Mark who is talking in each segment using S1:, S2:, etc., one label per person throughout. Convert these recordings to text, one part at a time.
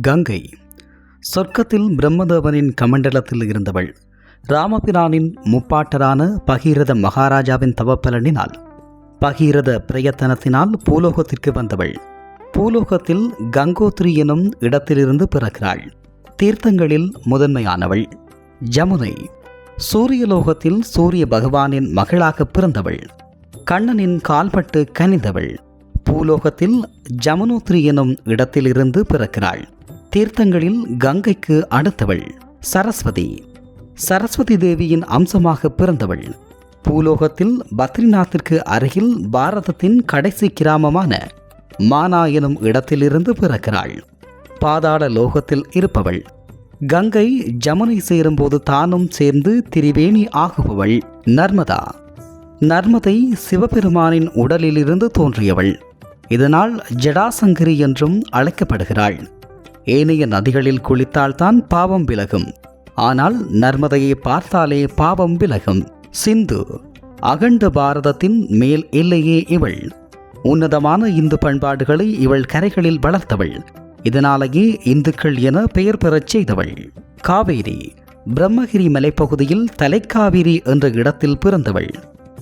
S1: கங்கை. சொர்க்கத்தில் பிரம்மதேவனின் கமண்டலத்தில் இருந்தவள் ராமபிரானின் முப்பாட்டரான பகீரத மகாராஜாவின் தவப்பலனினால் பகீரத பிரயத்தனத்தினால் பூலோகத்திற்கு வந்தவள். பூலோகத்தில் கங்கோத்ரி எனும் இடத்திலிருந்து பிறக்கிறாள். தீர்த்தங்களில் முதன்மையானவள். ஜமுனை. சூரியலோகத்தில் சூரிய பகவானின் மகளாக பிறந்தவள். கண்ணனின் கால்பட்டு கனிந்தவள். பூலோகத்தில் ஜமுனோத்ரி எனும் இடத்திலிருந்து பிறக்கிறாள். தீர்த்தங்களில் கங்கைக்கு அடுத்தவள் சரஸ்வதி. சரஸ்வதி தேவியின் அம்சமாக பிறந்தவள். பூலோகத்தில் பத்ரிநாத்திற்கு அருகில் பாரதத்தின் கடைசி கிராமமான மானா எனும் இடத்திலிருந்து பிறக்கிறாள். பாதாள லோகத்தில் இருப்பவள். கங்கை ஜமுனை சேரும்போது தானும் சேர்ந்து திரிவேணி ஆகுபவள் நர்மதா. நர்மதை சிவபெருமானின் உடலிலிருந்து தோன்றியவள். இதனால் ஜடாசங்கரி என்றும் அழைக்கப்படுகிறாள். ஏனைய நதிகளில் குளித்தால்தான் பாவம் விலகும். ஆனால் நர்மதையை பார்த்தாலே பாவம் விலகும். சிந்து அகண்ட பாரதத்தின் மேல் எல்லையே இவள். உன்னதமான இந்து பண்பாடுகளை இவள் கரைகளில் வளர்த்தவள். இதனாலேயே இந்துக்கள் என பெயர் பெறச் செய்தவள். காவேரி பிரம்மகிரி மலைப்பகுதியில் தலைக்காவிரி என்ற இடத்தில் பிறந்தவள்.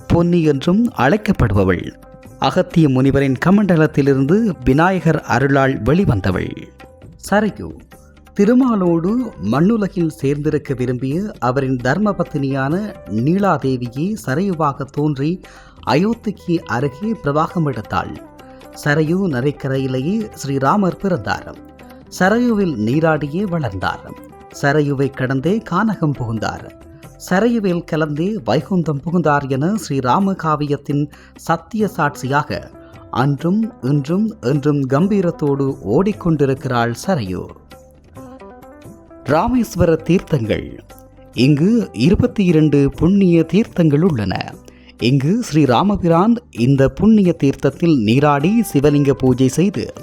S1: பொன்னி என்றும் அழைக்கப்படுபவள். அகத்திய முனிவரின் கமண்டலத்திலிருந்து விநாயகர் அருளால் வெளிவந்தவள். சரையு திருமாலோடு மண்ணுலகில் சேர்ந்திருக்க விரும்பிய அவரின் தர்மபத்தினியான நீலாதேவியே சரையுவாக தோன்றி அயோத்திக்கு அருகே பிரவாகம் எடுத்தாள். சரையு நரைக்கரையிலேயே ஸ்ரீராமர் பிறந்தார் சரையுவில் நீராடியே வளர்ந்தார் சரையுவை கடந்தே கானகம் புகுந்தார். சரையுவில் கலந்தே வைகுந்தம் புகுந்தார் என ஸ்ரீராம காவியத்தின் சத்திய சாட்சியாக அன்றும் இன்றும் என்றும் கம்பீரத்தோடு ஓடிக்கொண்டிருக்கிறாள் சரையு ராமேஸ்வர தீர்த்தங்கள். இங்கு இருபத்தி இரண்டு புண்ணிய தீர்த்தங்கள் உள்ளன. இங்கு ஸ்ரீ ராமபிரான் இந்த புண்ணிய தீர்த்தத்தில் நீராடி சிவலிங்க பூஜை செய்து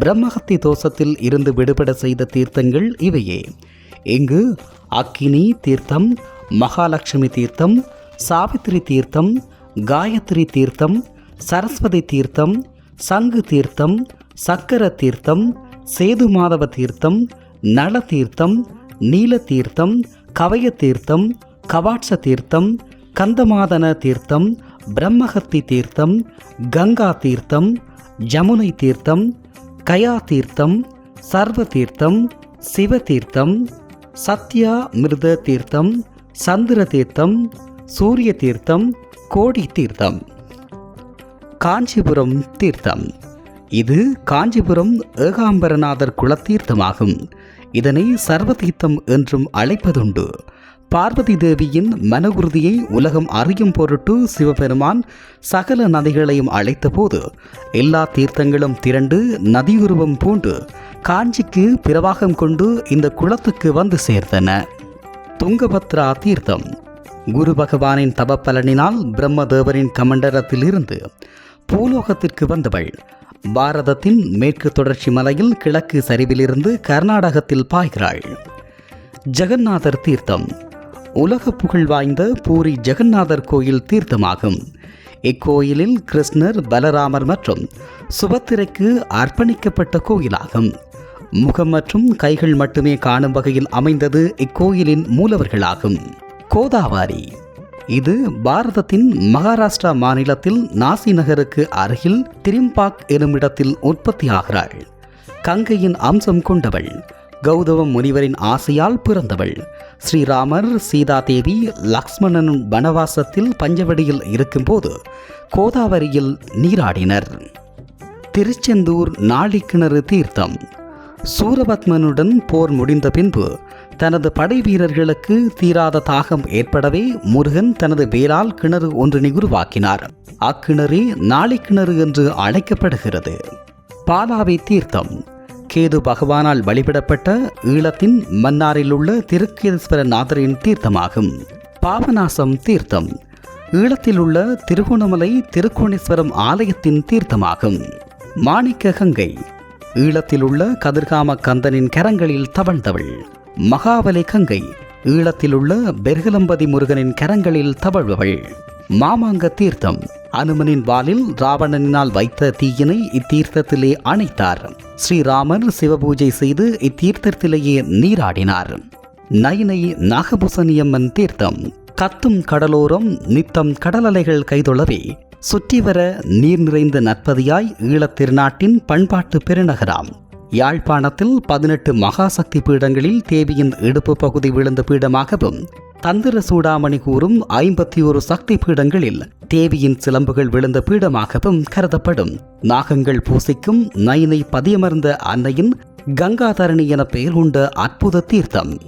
S1: பிரம்மஹத்தி தோஷத்தில் இருந்து விடுபட செய்த தீர்த்தங்கள் இவையே. இங்கு அக்கினி தீர்த்தம் மகாலட்சுமி தீர்த்தம் சாவித்திரி தீர்த்தம் காயத்ரி தீர்த்தம் சரஸ்வதி தீர்த்தம் சங்கு தீர்த்தம் சக்கர தீர்த்தம் சேது மாதவ தீர்த்தம் நல தீர்த்தம் நீல தீர்த்தம் கவய தீர்த்தம் கவாட்ச தீர்த்தம் கந்தமாதன தீர்த்தம் பிரம்மஹத்தி தீர்த்தம் கங்கா தீர்த்தம் ஜமுனை தீர்த்தம் கயா தீர்த்தம் சர்வ தீர்த்தம் சிவ தீர்த்தம் சத்யா மிருத தீர்த்தம் சந்திர தீர்த்தம் சூரிய தீர்த்தம் கோடி தீர்த்தம். காஞ்சிபுரம் தீர்த்தம். இது காஞ்சிபுரம் ஏகாம்பரநாதர் குலத்தீர்த்தமாகும். இதனை சர்வதீர்த்தம் என்றும் அழைப்பதுண்டு. பார்வதி தேவியின் மன உறுதியை உலகம் அறியும் பொருட்டு சிவபெருமான் சகல நதிகளையும் அழைத்தபோது எல்லா தீர்த்தங்களும் திரண்டு நதியுருவம் பூண்டு காஞ்சிக்கு பிரவாகம் கொண்டு இந்த குளத்துக்கு வந்து சேர்ந்தன துங்கபத்ரா தீர்த்தம். குரு பகவானின் தவப்பலனினால் பிரம்மதேவரின் கமண்டலத்திலிருந்து பூலோகத்திற்கு வந்தவள். பாரதத்தின் மேற்கு தொடர்ச்சி மலையில் கிழக்கு சரிவிலிருந்து கர்நாடகத்தில் பாய்கிறாள். ஜெகநாதர் தீர்த்தம். உலக புகழ் வாய்ந்த பூரி ஜெகநாதர் கோயில் தீர்த்தமாகும். இக்கோயிலில் கிருஷ்ணர் பலராமர் மற்றும் சுபத்திரைக்கு அர்ப்பணிக்கப்பட்ட கோயிலாகும். முகம் மற்றும் கைகள் மட்டுமே காணும் வகையில் அமைந்தது இக்கோயிலின் மூலவர்களாகும். கோதாவாரி. இது பாரதத்தின் மகாராஷ்டிரா மாநிலத்தில் நாசி நகருக்கு அருகில் திரிம்பாக் எனுமிடத்தில் உற்பத்தியாகிறாள் கங்கையின் அம்சம் கொண்டவள். கௌதவ முனிவரின் ஆசையால் பிறந்தவள். ஸ்ரீராமர் சீதாதேவி லக்ஷ்மணன் வனவாசத்தில் பஞ்சவடியில் இருக்கும்போது கோதாவரியில் நீராடினர். திருச்செந்தூர் நாளிக்கிணறு தீர்த்தம். சூரபத்மனுடன் போர் முடிந்த பின்பு தனது படை வீரர்களுக்கு தீராத தாகம் ஏற்படவே முருகன் தனது வேலால் கிணறு ஒன்றினை உருவாக்கினார் அக்கிணறே நாளிக்கிணறு என்று அழைக்கப்படுகிறது. பாலாவை தீர்த்தம். கேது பகவானால் வழிபடப்பட்ட ஈழத்தின் மன்னாரில் உள்ள திருக்கேதீஸ்வர நாதரின் தீர்த்தமாகும். பாபநாசம் தீர்த்தம். ஈழத்தில் உள்ள திருகோணமலை திருக்கோணேஸ்வரம் ஆலயத்தின் தீர்த்தமாகும். மாணிக்க கங்கை ஈழத்தில் உள்ள கதிர்காம கந்தனின் கரங்களில் தவழ்ந்தவள். மகாவலி கங்கை ஈழத்தில் உள்ள பெருகலம்பதி முருகனின் கரங்களில் தவழ்பவள். மாமாங்க தீர்த்தம் அனுமனின் வாலில் ராவணனினால் வைத்த தீயினை இத்தீர்த்தத்திலே அணைத்தார். ஸ்ரீராமர் சிவபூஜை செய்து இத்தீர்த்தத்திலேயே நீராடினார். நயினை நாகபூசணியம்மன் தீர்த்தம் கத்தும் கடலோரம் நித்தம் கடலலைகள் கைதொழவே சுற்றி வர நீர் நிறைந்த நற்பதியாய் ஈழத் திருநாட்டின் பண்பாட்டு பெருநகராம். யாழ்ப்பாணத்தில் பதினெட்டு மகாசக்தி பீடங்களில் தேவியின் இடுப்பு பகுதி விழுந்த பீடமாகவும் தந்திர சூடாமணி கூறும் ஐம்பத்தி ஒரு சக்தி பீடங்களில் தேவியின் சிலம்புகள் விழுந்த பீடமாகவும் கருதப்படும். நாகங்கள் பூசிக்கும் நயினை பதியமர்ந்த அன்னையின் கங்காதரணி என பெயர் கொண்ட அற்புத தீர்த்தம்.